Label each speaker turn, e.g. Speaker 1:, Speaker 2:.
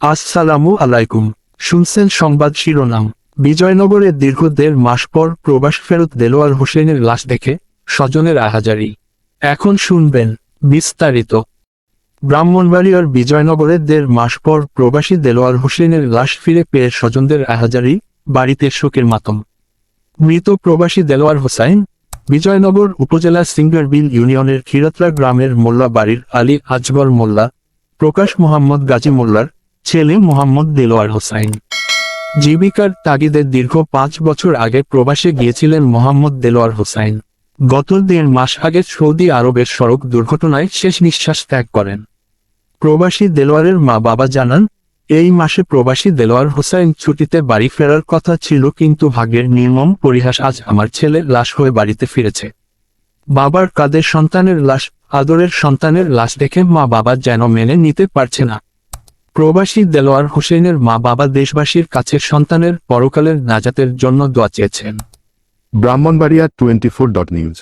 Speaker 1: আসসালামু আলাইকুম। শুনছেন সংবাদ শিরোনাম। বিজয়নগরে দীর্ঘ দেড় মাস পর প্রবাস ফেরত দেলোয়ার হোসেনের লাশ দেখে স্বজনের আহাজারি এখন শুনবেন বিস্তারিত। ব্রাহ্মণবাড়িয়ার বিজয়নগরে দেড় মাস পর প্রবাসী দেলোয়ার হোসেনের লাশ ফিরে পেয়ে স্বজনদের আহাজারি বাড়িতে শোকের মাতম। মৃত প্রবাসী দেলোয়ার হোসাইন, বিজয়নগর উপজেলার সিঙ্গারবিল ইউনিয়নের খিরাতরা গ্রামের মোল্লা বাড়ির আলী আজগর মোল্লা, প্রকাশ মোহাম্মদ গাজী মোল্লার ছেলে মোহাম্মদ দেলোয়ার হোসাইন। জীবিকার তাগিদে দীর্ঘ পাঁচ বছর আগে প্রবাসে গিয়েছিলেন মোহাম্মদ দেলোয়ার হোসাইন। গত দেড় মাস আগে সৌদি আরবের সড়ক দুর্ঘটনায় শেষ নিঃশ্বাস ত্যাগ করেন। প্রবাসী দেলোয়ারের মা বাবা জানান, এই মাসে প্রবাসী দেলোয়ার হোসাইন ছুটিতে বাড়ি ফেরার কথা ছিল কিন্তু ভাগ্যের নির্মম পরিহাস আজ আমার ছেলে লাশ হয়ে বাড়িতে ফিরেছে। বাবার কাদের সন্তানের লাশ, আদরের সন্তানের লাশ দেখে মা বাবা যেন মেনে নিতে পারছে না। প্রবাসী দেলোয়ার হোসেনের মা বাবা দেশবাসীর কাছে সন্তানের পরকালের নাজাতের জন্য দোয়া চেয়েছেন।
Speaker 2: Brahmanbaria twenty four dot news